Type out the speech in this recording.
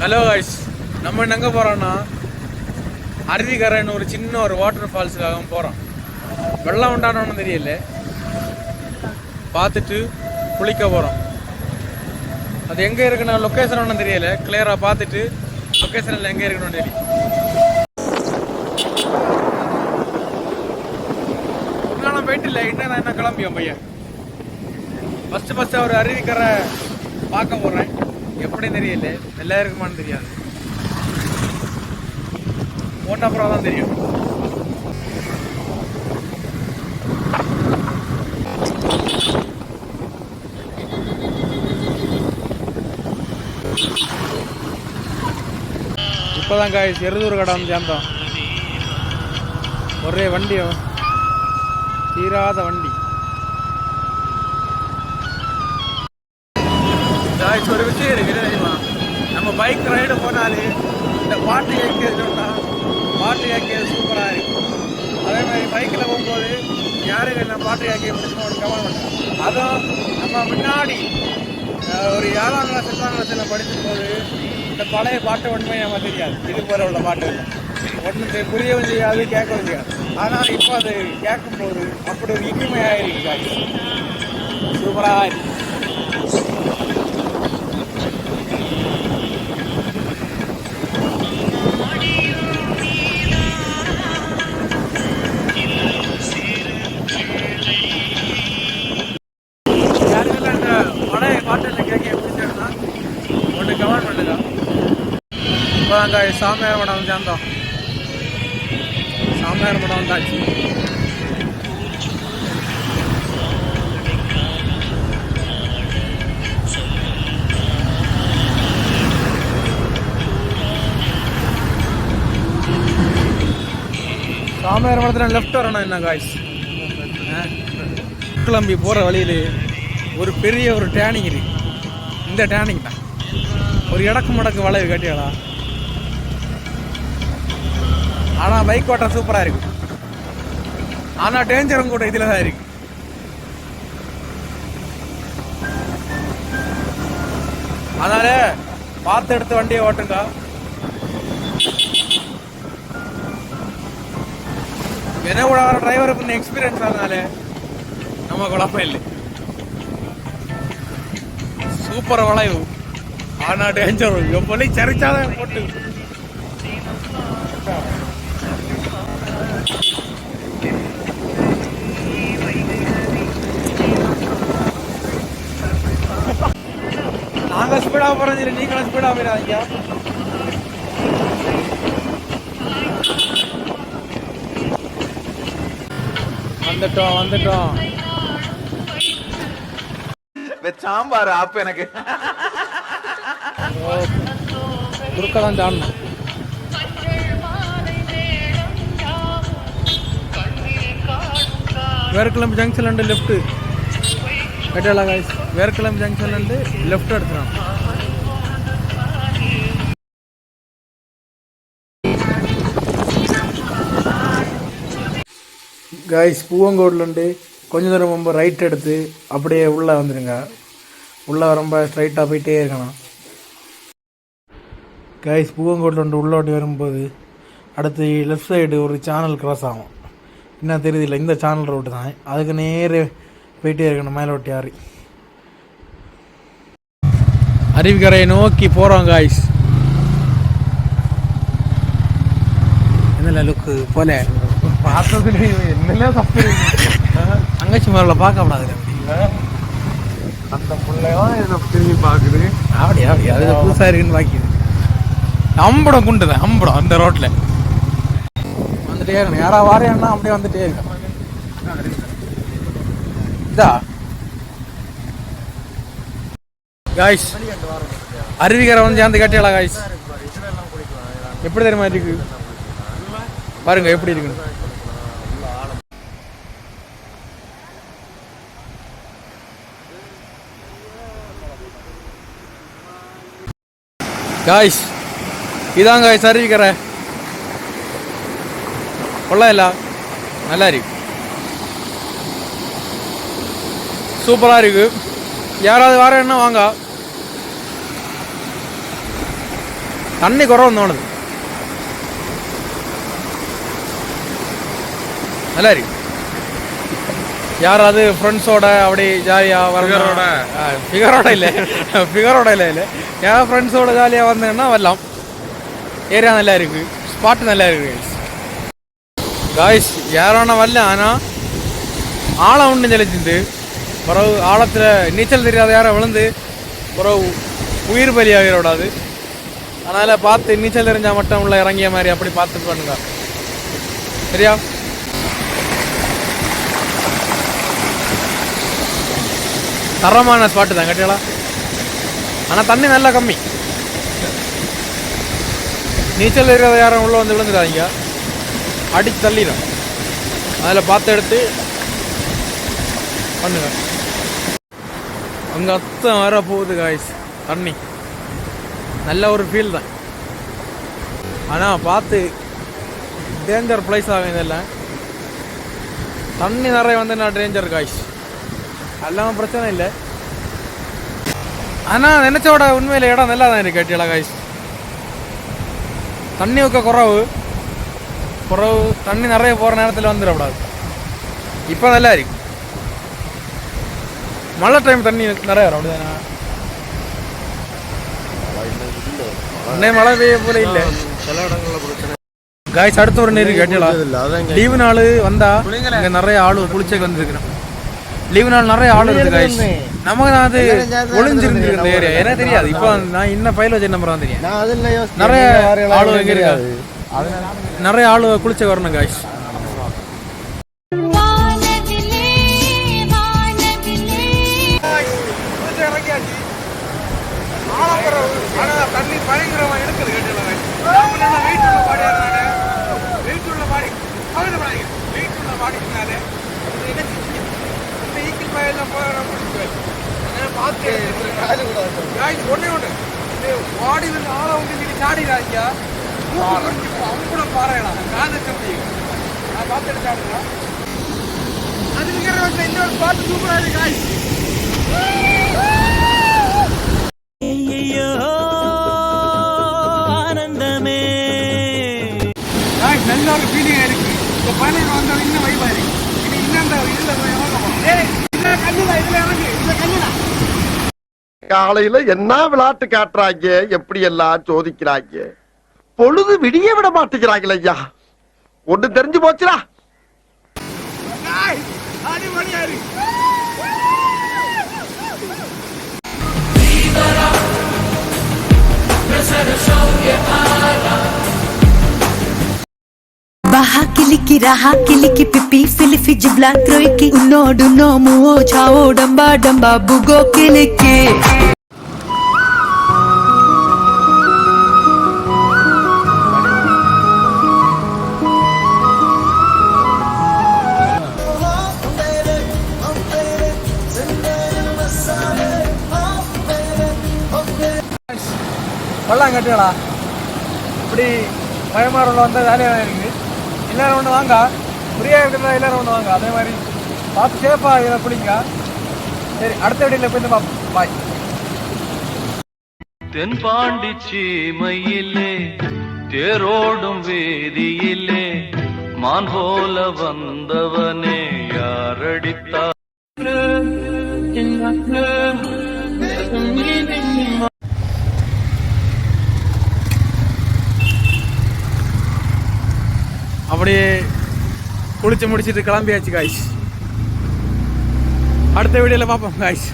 Hello ice நம்ம இன்னும் எங்கே போகிறோன்னா அருவிக்கரைன்னு ஒரு சின்ன ஒரு வாட்டர் ஃபால்ஸுக்காக போகிறோம் வெள்ளம் உண்டானோன்னு தெரியல. பார்த்துட்டு குளிக்க போகிறோம் அது எங்கே இருக்குன்னா லொக்கேஷன் ஒன்றும் தெரியல. கிளியராக பார்த்துட்டு லொக்கேஷனில் எங்கே இருக்கணும்னு தெரியும். இன்னும் போயிட்டு இல்லை. இன்னும் நான் என்ன கிளம்பியோம் பையன். ஃபஸ்ட்டு ஃபஸ்ட்டு ஒரு அருவிக்கரை பார்க்க போகிறேன் எப்படி தெரியல? நல்லா இருக்குமான்னு தெரியாது. போட்ட அப்புறம் தான் தெரியும். இப்போதான் காய்ச்சி எருதூர் கடை வந்து சேர்ந்தோம். ஒரே வண்டியோ தீராத வண்டி. காய்ச்சி ஒரு விஷயம் இருக்கு தெரியுமா? நம்ம பைக் ரைடு போனாலே இந்த பாட்டு கேட்கிறதுனா பாட்டு கேட்கிறது சூப்பராக இருக்கும். அதே மாதிரி பைக்கில் போகும்போது யாரும் என்ன பாட்டு கேட்க முடியுமோ ஒரு கவனம் அதுவும் நம்ம முன்னாடி ஒரு ஏழாம் கிளாஸ் எட்டாம் கிளாஸில் படிக்கும்போது இந்த பழைய பாட்டு ஒன்றுமே நம்ம தெரியாது. இது போல உள்ள பாட்டு ஒன்று புரியவும் செய்யாது கேட்கவும் செய்யாது. ஆனால் இப்போ அது கேட்கும்போது அப்படி ஒரு இனிமையாக இருக்கு சூப்பராக இருக்கு ஒன்று கமெண்ட் பண்ணுங்க இப்போ அங்கே சாமியார் மடம் சேர்ந்தோம் சாமியார் மடம் வந்தாச்சு. சாமியார் மடத்தில் லெஃப்ட் வரணும் என்ன காய்ஸ் கிளம்பி போகிற வழியில் ஒரு பெரிய ஒரு டேனிங் இருக்கு. இந்த டேனிங் தான். ஒரு இடக்கு முடக்கு வளைவு கட்டியாளா? ஆனால் பைக் ஓட்ட சூப்பராக இருக்கு. ஆனால் டேஞ்சரும் கூட இதில் தான் இருக்கு. அதனால பார்த்து எடுத்து வண்டியை ஓட்டுங்க. என்ன கூட வர டிரைவர் பண்ண எக்ஸ்பீரியன்ஸ் அதனால நம்ம குழப்பம் இல்லை. சூப்பர் வளைவு. ஆனா டேஞ்சர் எப்படி சரிச்சாதான் போட்டு நாங்க ஸ்பீடா போறோம் சரி நீங்களும் ஸ்பீடா போயிடாதீங்க. வந்துட்டோம் வந்துட்டோம். சாம்பார் ஆப் எனக்கு. துர்க்கா தான் தாண்டணும் వేరకులం జంక్షన్ అంటే లెఫ్ట్ కట్టేలా గాయస్ వేరకులం జంక్షన్ అంటే లెఫ్ట్ అడుతున్నాం காய்ஸ் பூவங்கோட்லேருந்து கொஞ்ச தூரம் ரொம்ப ரைட் எடுத்து அப்படியே உள்ளே வந்துடுங்க உள்ளே ரொம்ப ஸ்ட்ரைட்டாக போயிட்டே இருக்கணும். கைஸ் பூவங்கோட்டில் உள்ளோட்டி வரும்போது அடுத்து லெஃப்ட் சைடு ஒரு சேனல் கிராஸ் ஆகும். என்ன தெரியுதில்ல இந்த சேனல் ரோட்டு தான். அதுக்கு நேரே போயிட்டே இருக்கணும் மேலே ஒட்டி ஆறி அருவிக்கரையை நோக்கி போகிறோம் காய்ஸ் என்ன லுக்கு போல? பார்த்ததுல என்னெல்லாம் தப்பு தங்கச்சி மேல பார்க்க கூடாது. அந்த பிள்ளையும் இதை திரும்பி பாக்குது அப்படி அப்படி அது புதுசாக இருக்குன்னு பாக்கிது. அம்படம் குண்டுதான் அம்படம் அந்த ரோட்டில் வந்துட்டே இருக்கணும். யாரா வாரேன்னா அப்படியே வந்துட்டே இருக்கணும் இதா? காய்ஸ் அருவிக்கரை வந்து சேர்ந்து கட்டியலா காய்ஸ் எப்படி தெரியுமா இருக்கு? பாருங்க எப்படி இருக்குன்னு காய்ஸ் அருவிக்கரை கொள்ளா இல்ல. நல்லா இருக்கு. சூப்பராக இருக்கு. யாராவது வரேன்னா வாங்க? தண்ணி குறவம் தோணுது நல்லா இருக்கு. யாராவது ஃப்ரெண்ட்ஸோட அப்படி ஜாலியாக Figure-ஓட? ஃபிகரோட இல்லை. ஃபிகரோட இல்லை இல்லை. யாராவது ஃப்ரெண்ட்ஸோட ஜாலியாக வந்தேன்னா வரலாம். ஏரியா நல்லா இருக்கு. ஸ்பாட் நல்லா இருக்கு காய்ஸ் யாரான வரல ஆனால் ஆழம் ஒன்று தெளிச்சிருந்து பிறகு ஆழத்தில் நீச்சல் தெரியாத யாரும் விழுந்து பிறகு உயிர் பலியாகிற விடாது. அதனால் பார்த்து நீச்சல் தெரிஞ்சால் மட்டும் உள்ள இறங்கிய மாதிரி அப்படி பார்த்து பண்ணுங்க. சரியா? தரமான ஸ்பாட்டு தான் கட்டியலா ஆனால் தண்ணி நல்லா கம்மி. நீச்சல் இருக்கிற யாரும் உள்ளே வந்து விழுந்துடாதீங்க. அடித்து தள்ளிடும் அதில் பார்த்து எடுத்து பண்ணுங்க. அங்கே அத்தம் வர போகுது காய்ஸ் தண்ணி. நல்ல ஒரு ஃபீல் தான். ஆனால் பார்த்து டேஞ்சர் பிளேஸ் ஆகும் இதெல்லாம் தண்ணி நிறைய வந்து நான் டேஞ்சர் காய்ஸ் எல்லாம் பிரச்சனை இல்லை. ஆனால் நினைச்சோட உண்மையில் இடம் நல்லா தான் இருக்கு கட்டியெல்லாம் காய்ஸ் குறவு. குறவு தண்ணி நிறைய போகிற நேரத்தில் வந்துடக்கூடாது இப்போ நல்லா இருக்கு. மழை டைம் தண்ணி நிறைய வரும் அப்படிதானே? இன்னே மழை பெய்ய போல இல்லை. சில இடங்கள்ல பிரச்சனை காய்ஸ் அடுத்த ஒரு நேரு கேட்டீங்களா? இல்ல அதான் லீவு நாள் வந்தா இங்க நிறைய ஆளு குளிச்சக்கு வந்திருக்கிறோம் லீவு நாள் நிறைய ஆளு இருக்கு காய்ஸ் நமக்கு தான் அது ஒளிஞ்சிருந்து இந்த ஏரியா. எனக்கு தெரியாது. இப்போ நான் இன்ன பயில வச்ச நம்பர் தான் தெரியும். நான் நிறைய ஆளு எங்க தெரியாது. இருக்கா நிறைய ஆளு குளிச்ச வரணும் காய்ஸ் தண்ணி பயங்கரமா இருக்குது வீட்டுள்ள ஈக்கிள் பயெல்லாம் போய் பார்த்து ஒன்னே ஒன்று வாடி வந்து ஆளை வந்து நீங்க சாடிடாங்க அவங்க பாறையலாம் காதை கம்பி நான் பார்த்துட்டு சாடுங்க அது நிக்கிற வந்து இன்னொரு பாட்டு சூப்பரா இருக்கு காய்ஸ் நல்ல ஒரு ஃபீலிங் இருக்கு. இந்த பயணம் வந்த இன்னும் வைபா இருக்கு. இது இன்னும் அந்த இதுல காலையில என்ன விளையாட்டு காட்டுறாங்க? எப்படி எல்லாம் சோதிக்கிறாங்க? பொழுது விடிய விட மாட்டேங்கிறாங்கள ஐயா. ஒண்ணு தெரிஞ்சு போச்சுடா. காய்ஸ் அடிமணியா இருக்கு Liki raha kiki pipi filfil jebolan royki unodunomuoh cahodamba damba bugokeleke. Oh baby, oh baby, sendiri masalah. Oh baby, oh lah. Ini Myanmar udah nonton hari. எல்லாரும் ஒன்று வாங்க. ஃப்ரீயாக இருக்கிறதா எல்லாரும் ஒன்று வாங்க. அதே மாதிரி பார்த்து சேஃபாக இதில் பிடிங்க சரி அடுத்த வீடியோவில் போய் பார்ப்போம். பாய் தென்பாண்டி சீமையிலே தேரோடும் வேதியிலே மான் போல வந்தவனே யாரடித்தா குளிச்சு முடிச்சிட்டு கிளம்பியாச்சு காய்ஸ் அடுத்த வீடியோவில் பார்ப்போம் காய்ஸ்